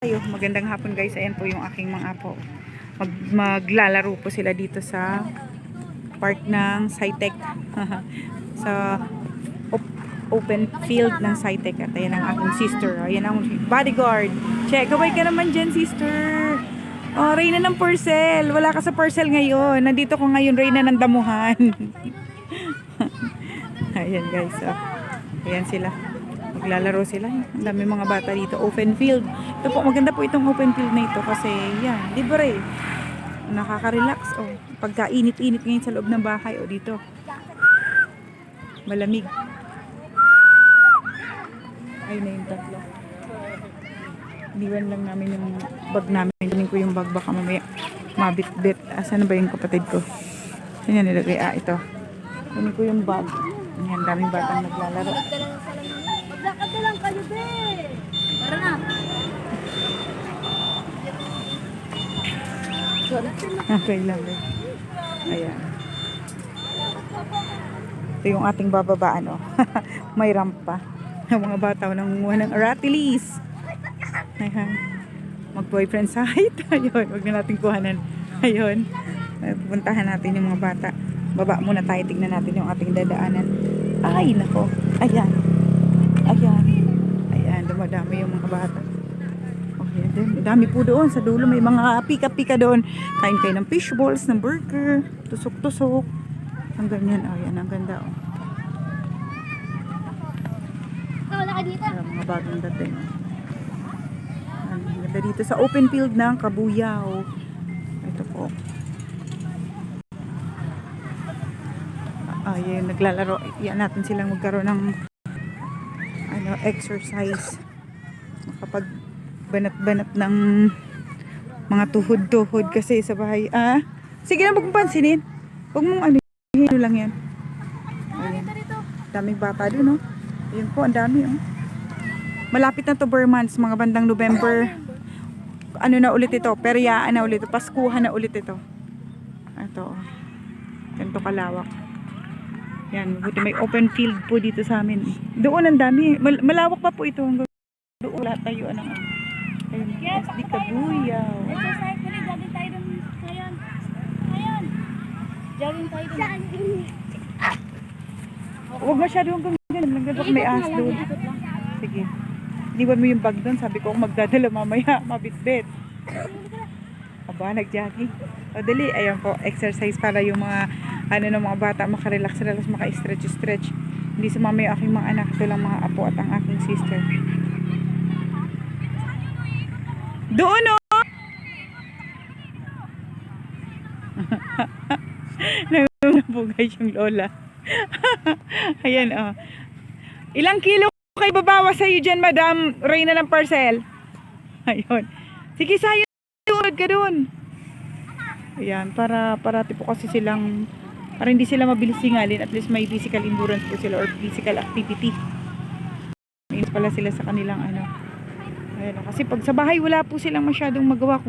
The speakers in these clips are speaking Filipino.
Ayo, magandang hapon guys. Ayan po yung aking mga apo. Mag maglalaro po sila dito sa park ng Sitec. sa op- open field ng Sitec. At ayan ang aking sister. Ayan ang bodyguard. Check, kaway ka naman dyan, sister. Oh, Reyna ng Purcell. Wala ka sa Purcell ngayon. Nandito ko ngayon, Reyna ng Damuhan. ayan guys. Oh. Ayan sila. Maglalaro sila. Ang dami mga bata dito. Open field. Ito po, maganda po itong open field na ito kasi yan, libre. Nakaka-relax. Oh. Pagka init-init ngayon sa loob ng bahay. O dito. Malamig. Ayun na yung tatlo. Iniwan lang namin yung bag namin. Kunin ko yung bag baka mamaya mabit-bit. Asan na ba yung kapatid ko? Saan nilagay? Ah, ito. Kunin ko yung bag. Ayan, daming batang naglalaro. Maglakad na lang kayo, be. Tara na. Okay lang eh. Ayan. Ito yung ating bababaan, oh. May ramp pa. Ang mga bata oh, nangunguha ng aratilis. Ayan. Mag-boyfriend site. Ayun, wag na natin kuhanan. Ayun. Pupuntahan natin yung mga bata. Baba muna tayo, tignan natin yung ating dadaanan. Ay, nako. Ayan. Ayan, dumadami yung mga bata. Okay, then, dami po doon. Sa dulo may mga pika-pika doon. Kain kayo ng fish balls, ng burger, tusok-tusok. Ang ganyan. Oh, yan. Ang ganda. Oh. Ayan, mga bagong dating. Oh. Ang ganda dito sa open field ng Kabuyaw. Ito po. Ah, yun, naglalaro. Iyan natin silang magkaroon ng ano, exercise. Makapag banat-banat ng mga tuhod-tuhod kasi sa bahay. Ah, sige na, huwag mong pansinin. Huwag mong ano, hino lang yan. Ayan. Daming bata dun, oh. Ayun po, ang dami, oh. Malapit na to Burmans, mga bandang November. Ano na ulit ito? Peryaan na ulit ito. Paskuhan na ulit ito. Ito, oh. Ganito kalawak. Yan, buti may open field po dito sa amin. Doon ang dami. Mal- malawak pa po ito. Hanggang Lahat tayo. Ano, ayun, SD Kabuyaw. Exercise ko rin. Jogging tayo dun ngayon. Ngayon. Jogging tayo dun. Huwag masyado hanggang ganun. Hanggang baka may ahas doon. Sige. Iniwan mo yung bag doon. Sabi ko magdadala mamaya. Mabitbit. Aba, nag-jogging. O dali, ayan po, exercise para yung mga, ano ng mga bata, makarelax, relax, maka-stretch, stretch. Hindi sumama yung aking mga anak. Ito lang mga apo at ang aking sister. Doon o! Nangunguna po guys yung lola. ayan o. Ilang kilo kayo babawas sa'yo dyan, Madam Reyna ng Parcel? Ayun. Sige, sayo. Tunod ka dun. Ayan, para parati po kasi silang para hindi sila mabilis singalin, at least may physical endurance po sila or physical activity. Ayun pala sila sa kanilang ano. Ayan, kasi pag sa bahay wala po silang masyadong magawa kung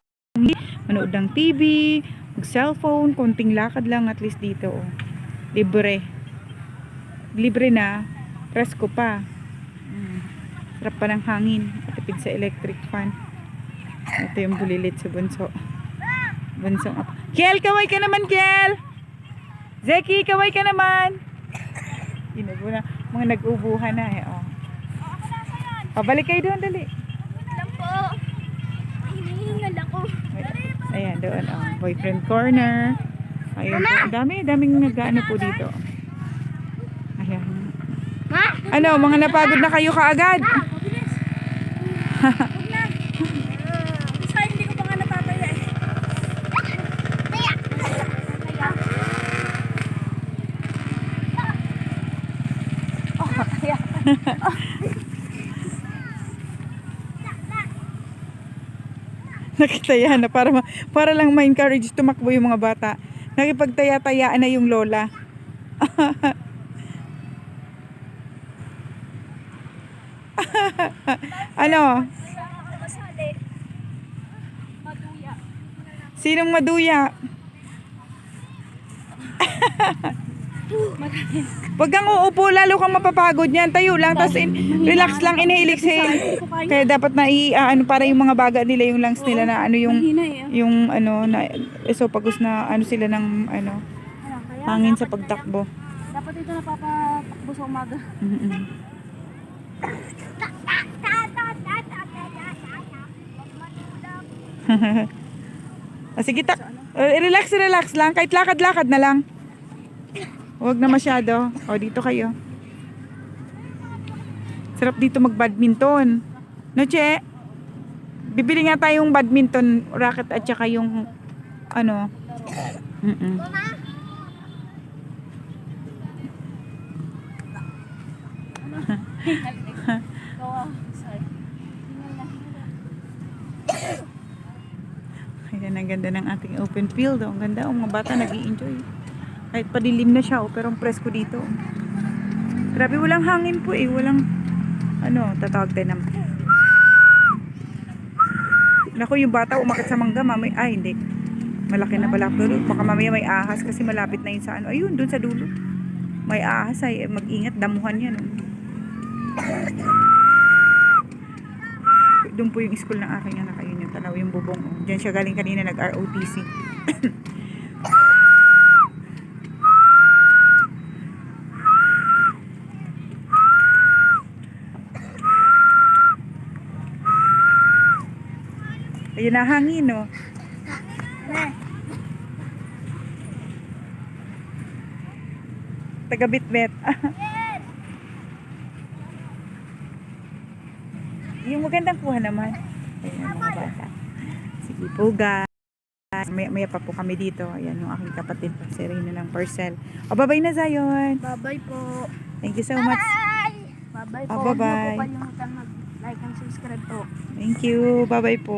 manood ng TV, mag cellphone, konting lakad lang at least dito. Oh. Libre. Libre na, presko pa. Sarap pa ng hangin, katipid sa electric fan. Ito yung bulilit sa bunso. Bunsong apo. Kiel, kaway ka naman, Kiel! Zeki, kaway ka naman! Ginago na. Mga nag-ubuhan na eh. Oh. Pabalik kayo doon, dali. Ayan, doon. Oh. Boyfriend corner. Ayun po. Ang dami, daming nag-ano po dito. Ayan. Ma? Ano, mga napagod na kayo kaagad? Mabilis. Huwag na. Isa hindi ko pa nga natataya eh. Taya. Taya. Oh, taya. Nakitaya na para, para lang ma-encourage tumakbo yung mga bata. Nakipagtaya-tayaan na yung lola. ano? Sinong maduya? Huwag kang uupo, lalo kang mapapagod niyan. Tayo lang, tapos in- relax lang, inhale, exhale. Kaya dapat na i, ah, ano, para yung mga baga nila, yung lungs nila na ano yung, eh. yung ano, na esophagus na ano sila ng ano, hangin sa pagtakbo. Dapat ito napapatakbo sa umaga. Mm-mm. Ah, sige, tak. eh, relax, relax lang. Kahit lakad-lakad na lang. Huwag na masyado. O, dito kayo. Sarap dito mag-badminton. No, Che? Bibili nga tayong badminton racket at saka yung ano. Gawa. Sorry. Ayan, ang ganda ng ating open field. Ang ganda. Oh, mga bata nag enjoy Kahit padilim na siya, oh, pero ang presko dito. Grabe, walang hangin po eh. Walang, ano, tatawag tayo ng... Naku, yung bata umakit sa mangga, mamay, ay hindi. Malaki na pala pero baka mamaya may ahas kasi malapit na yun sa ano. Ayun, dun sa dulo. May ahas ay mag-ingat, damuhan yan. Oh. Doon po yung school ng aking anak. Ayun yung tanaw, yung bubong. Oh. Diyan siya galing kanina nag-ROTC. Ayun na hangin, no? Taga bitbit. yung magandang kuha naman. Ayun, mga bata. Sige po, guys. Maya, maya pa po kami dito. Ayan, yung aking kapatid po, si Reyna ng Parcel. O, bye-bye na, Zion. Bye-bye po. Thank you so much. Bye-bye Ah, po. Huwag niyo bye-bye. po kalimutan mag-like and subscribe po. Thank you. Bye-bye po.